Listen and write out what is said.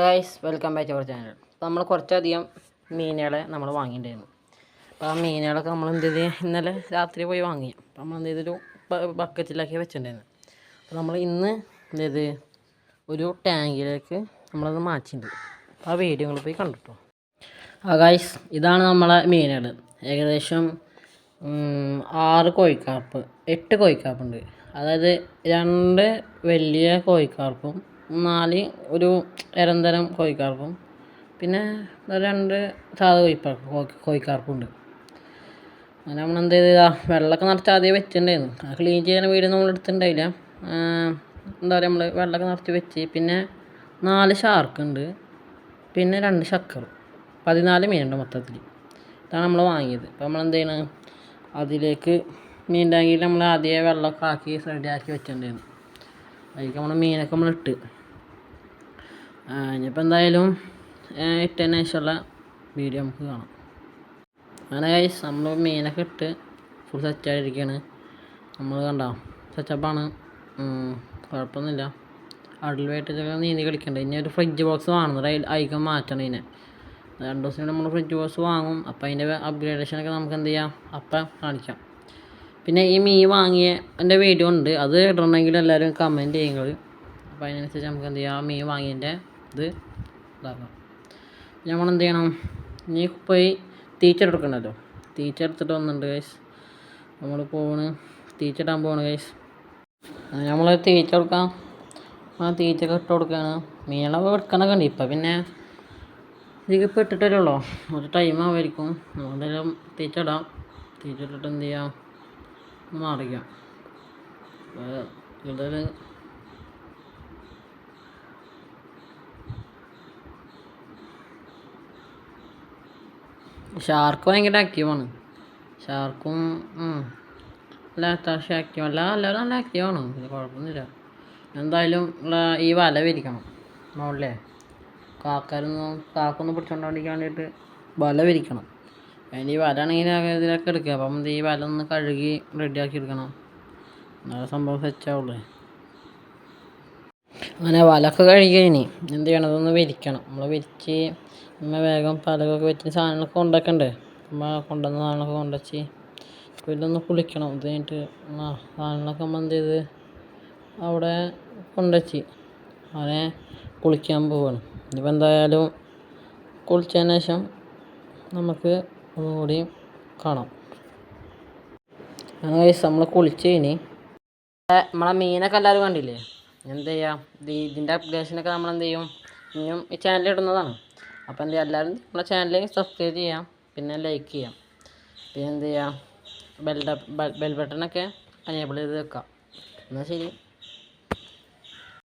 Guys welcome back our channel അപ്പോൾ നമ്മൾ കുറച്ചധികം മീനുകളെ നമ്മൾ വാങ്ങിയിട്ടുണ്ടായിരുന്നു. അപ്പോൾ ആ മീനുകളൊക്കെ നമ്മൾ എന്ത് ചെയ്ത്? ഇന്നലെ രാത്രി പോയി വാങ്ങി. അപ്പോൾ നമ്മൾ എന്ത് ചെയ്തൊരു ബക്കറ്റിലാക്കി വെച്ചിട്ടുണ്ടായിരുന്നു. അപ്പോൾ നമ്മൾ ഇന്ന് എന്ത് ചെയ്ത്? ഒരു ടാങ്കിലേക്ക് നമ്മളത് മാറ്റിയിട്ടുണ്ട്. അപ്പോൾ ആ വീഡിയോ നിങ്ങൾ പോയി കണ്ടിട്ടോ? ആ ഗൈസ് ഇതാണ് നമ്മളെ മീനുകൾ ഏകദേശം ആറ് കോഴിക്കാർപ്പ് എട്ട് കോഴിക്കാർപ്പുണ്ട് അതായത് രണ്ട് വലിയ കോഴിക്കാർപ്പും നാല് ഒരു ഇരന്തരം കോഴിക്കാർപ്പും. പിന്നെ രണ്ട് സാധാ കോഴിക്കാർപ്പുണ്ട്. അങ്ങനെ നമ്മൾ എന്ത് ചെയ്താ? വെള്ളമൊക്കെ നിറച്ച് ആദ്യം വെച്ചിട്ടുണ്ടായിരുന്നു. ആ ക്ലീൻ ചെയ്യാൻ വീട് നമ്മൾ എടുത്തിട്ടുണ്ടായില്ല. എന്താ പറയുക നമ്മൾ വെള്ളമൊക്കെ നിറച്ച് വെച്ച്. പിന്നെ നാല് ഷാർക്ക് ഉണ്ട്. പിന്നെ രണ്ട് ശക്കർ. പതിനാല് മീനുണ്ട് മൊത്തത്തിൽ ഇതാണ് നമ്മൾ വാങ്ങിയത്. അപ്പോൾ നമ്മൾ എന്ത് ചെയ്യണം? അതിലേക്ക് മീൻ ടാങ്കിൽ നമ്മൾ ആദ്യമേ വെള്ളമൊക്കെ ആക്കി റെഡിയാക്കി വെച്ചിട്ടുണ്ടായിരുന്നു. അതിലേക്ക് നമ്മൾ മീനൊക്കെ നമ്മൾ ഇട്ട്. ഇനിയിപ്പോൾ എന്തായാലും ഇട്ടതിന് ശേഷമുള്ള വീഡിയോ നമുക്ക് കാണാം. അങ്ങനെ കഴിച്ച് നമ്മൾ മീനൊക്കെ ഇട്ട് ഫുൾ സെറ്റായിട്ടിരിക്കുകയാണ് നമ്മൾ കണ്ടോ സെറ്റപ്പാണ് കുഴപ്പമൊന്നുമില്ല അടലുമായിട്ടൊക്കെ നീന്തി കളിക്കണ്ട. ഇനി ഒരു ഫ്രിഡ്ജ് ബോക്സ് വാങ്ങുന്നത് അതിൽ അയക്കാൻ മാറ്റണം ഇതിനെ. രണ്ട് ദിവസം നമ്മൾ ഫ്രിഡ്ജ് ബോക്സ് വാങ്ങും. അപ്പം അതിന്റെ അപ്ഗ്രേഡേഷനൊക്കെ നമുക്ക് എന്ത് ചെയ്യാം? അപ്പം കാണിക്കാം. പിന്നെ ഈ മീ വാങ്ങിയ എന്റെ വീഡിയോ ഉണ്ട്. അത് ഇടണമെങ്കിൽ എല്ലാവരും കമന്റ് ചെയ്യുന്നത് അപ്പോൾ അതിനനുസരിച്ച് നമുക്ക് എന്ത് ചെയ്യാം? മീ വാങ്ങിയതിന്റെ ഇത് ഇതാക്കാം. നമ്മളെന്ത് ചെയ്യണം? ഇനി പോയി തീറ്റ എടുക്കണമല്ലോ തീറ്റ എടുത്തിട്ട് വന്നിട്ടുണ്ട് ഗൈസ് നമ്മൾ പോണ് തീറ്റ ഇടാൻ പോവാണ് ഗൈസ് നമ്മൾ തീറ്റ കൊടുക്കാം. ആ തീറ്റ ഇട്ട് കൊടുക്കുകയാണ് മീനുകളൊക്കെ എടുക്കണൊക്കെ ഉണ്ട്. ഇപ്പം പിന്നെ ഇതിലേക്ക് ഇപ്പോൾ ഇട്ടിട്ടല്ലോ ഒരു ടൈം ആവുമായിരിക്കും. നമ്മളെന്തായാലും തീറ്റ ഇടാം. തീറ്റ ഇട്ടിട്ട് എന്ത് ചെയ്യാം? മാറിക്കാം. കൂടുതൽ ഷാർക്ക് ഭയങ്കര ആക്റ്റീവാണ് ഷാർക്കും അല്ല അത്യാവശ്യം അല്ല. എല്ലാവരും നല്ല ആക്റ്റീവാണ് പിന്നെ കുഴപ്പമൊന്നുമില്ല. എന്തായാലും ഈ വല വിരിക്കണം. മുകളിലേ കാക്കാരൊന്നും കാക്കൊന്നും പിടിച്ചോണ്ടിരിക്കാൻ വേണ്ടിയിട്ട് വല വിരിക്കണം. അതിന് ഈ വല ആണെങ്കിൽ ഇതിലൊക്കെ എടുക്കുക. അപ്പം ഈ വല ഒന്ന് കഴുകി റെഡിയാക്കി എടുക്കണം. എന്നാലും സംഭവം സെറ്റാവുള്ളൂ അങ്ങനെ വലൊക്കെ കഴുകി ഇനി. എന്ത് ചെയ്യണം? അതൊന്ന് വിരിക്കണം. നമ്മൾ വിരിച്ച് നമ്മൾ വേഗം പലകൊക്കെ വെച്ച് സാധനങ്ങളൊക്കെ കൊണ്ടുവയ്ക്കണ്ടേ? നമ്മൾ കൊണ്ടുവന്ന സാധനങ്ങളൊക്കെ കൊണ്ടുവച്ച് അപ്പോൾ കുളിക്കണം. ഇത് കഴിഞ്ഞിട്ട് ആ സാധനങ്ങളൊക്കെ നമ്മൾ എന്ത് ചെയ്ത് അവിടെ കൊണ്ടുവച്ച് അവനെ കുളിക്കാൻ പോവാണ്. ഇനിയിപ്പോൾ എന്തായാലും കുളിച്ചതിന് ശേഷം നമുക്ക് ഒന്നുകൂടി കാണാം. അങ്ങനെ നമ്മൾ കുളിച്ച് കഴിഞ്ഞ് നമ്മളെ മീനൊക്കെ എല്ലാവരും കണ്ടില്ലേ? എന്ത് ചെയ്യാം ഇത് ഇതിന്റെ അപ്ഡേഷനൊക്കെ നമ്മൾ എന്ത് ചെയ്യും ഇനിയും ഈ ചാനൽ ഇടുന്നതാണ്. അപ്പോൾ എന്ത് ചെയ്യാം എല്ലാവരും നമ്മുടെ ചാനൽ സബ്സ്ക്രൈബ് ചെയ്യാം. പിന്നെ ലൈക്ക് ചെയ്യാം. പിന്നെ എന്ത് ചെയ്യാം ബെൽ ബെൽ ബട്ടണൊക്കെ എനേബിൾ ചെയ്ത് വെക്കാം. എന്നാൽ ശരി.